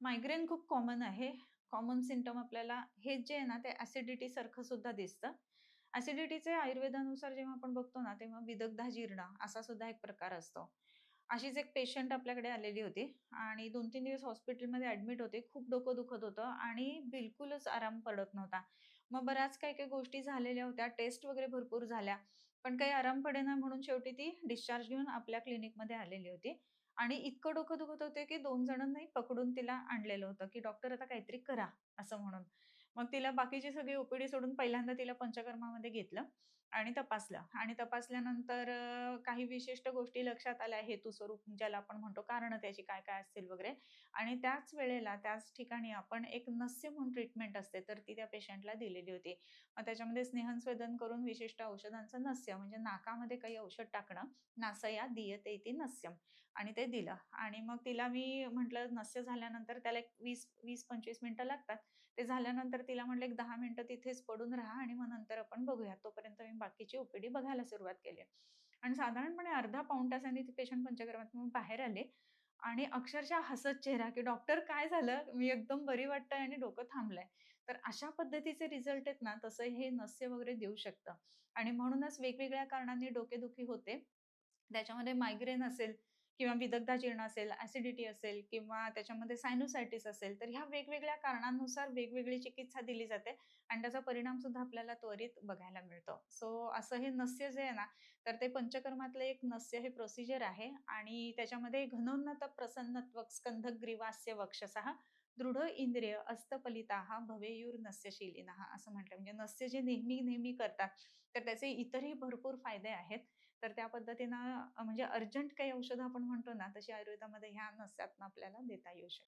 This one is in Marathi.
मायग्रेन खूप कॉमन आहे. कॉमन सिमटम आपल्याला हे जे आहे ना, ते ऍसिडिटी सारखं सुद्धा दिसतं. ॲसिडिटीचे आयुर्वेदानुसार जेव्हा आपण बघतो ना, तेव्हा विदग्धाजीर्ण असा सुद्धा एक प्रकार असतो. अशीच एक पेशंट आपल्याकडे आलेली होती आणि 2-3 दिवस हॉस्पिटलमध्ये ॲडमिट होते. खूप डोकं दुखत होतं आणि बिलकुलच आराम पडत नव्हता. मग बऱ्याच काही-काही गोष्टी झालेल्या होत्या. टेस्ट वगैरे भरपूर झाल्या. पण काही आराम पडेना म्हणून शेवटी ती डिस्चार्ज घेऊन आपल्या क्लिनिकमध्ये आलेली होती. आणि इतकं डोकं दुखत होते, की दोन जणांनाही पकडून तिला आणलेलं होतं, की "डॉक्टर आता काहीतरी करा." असं म्हणून. मग तिला बाकीची सगळी ओ सोडून पहिल्यांदा तिला पंचकर्मामध्ये घेतलं आणि तपासलं. आणि तपासल्यानंतर काही विशिष्ट गोष्टी लक्षात आल्या. हेतुस्वरूप ज्याला आपण म्हणतो कारण त्याची काय-काय असतील वगैरे. आणि त्याच वेळेला त्याच ठिकाणी आपण एक नस्य म्हणून ट्रीटमेंट असते, तर ती त्या पेशंटला दिलेली होती. मग त्याच्यामध्ये स्नेहस्वेदन करून विशिष्ट औषधांचं नस्य म्हणजे नाकामध्ये काही औषध टाकणं, नासया दीयते ती नस्यम. आणि ते दिलं आणि मग तिला मी म्हटलं नस्य झाल्यानंतर त्याला एक 20-20-25 मिनिटं लागतात. ते झाल्यानंतर तिला म्हटलं, "एक दहा मिनिटं तिथेच पडून राहा आणि मग नंतर आपण बघूया." तोपर्यंत मी बाकीची ओ बघायला सुरुवात केली आणि साधारणपणे अर्धा पाऊण तासांनी ती पेशंट पंचक्रमात बाहेर आले आणि अक्षरशः हसत चेहरा, की "डॉक्टर काय झालं? मी एकदम बरी वाटतंय आणि डोकं थांबलंय." तर अशा पद्धतीचे रिझल्ट आहेत ना, तसं हे नस्य वगैरे देऊ शकतं आणि म्हणूनच वेगवेगळ्या कारणांनी डोकेदुखी होते. त्याच्यामध्ये मायग्रेन असेल किंवा विदग्धाजीर्ण असेल, ऍसिडिटी असेल किंवा त्याच्यामध्ये सायनुसायटिस असेल, तर ह्या वेगवेगळ्या कारणांनुसार वेगवेगळी चिकित्सा दिली जाते आणि त्याचा परिणाम सुद्धा आपल्याला त्वरित बघायला मिळतो. सो असं हे नस्य जे आहे ना, तर ते पंचकर्मातलं एक नस्य हे प्रोसिजर आहे आणि त्याच्यामध्ये घनोन्नत प्रसन्नत्व स्कंधग्रीवास्य वक्षसः दृढ इंद्रिय अस्तपलिता हा भवेयूर भवेयुर्नस्यशीलिनः असं म्हटलं. म्हणजे नस्य जे नेहमी-नेहमी करतात, तर त्याचे इतरही भरपूर फायदे आहेत. तर त्या पद्धतीनं म्हणजे अर्जंट काही औषधं आपण म्हणतो ना, तशी आयुर्वेदामध्ये ह्या नस्यातनं आपल्याला देता येऊ शकतात.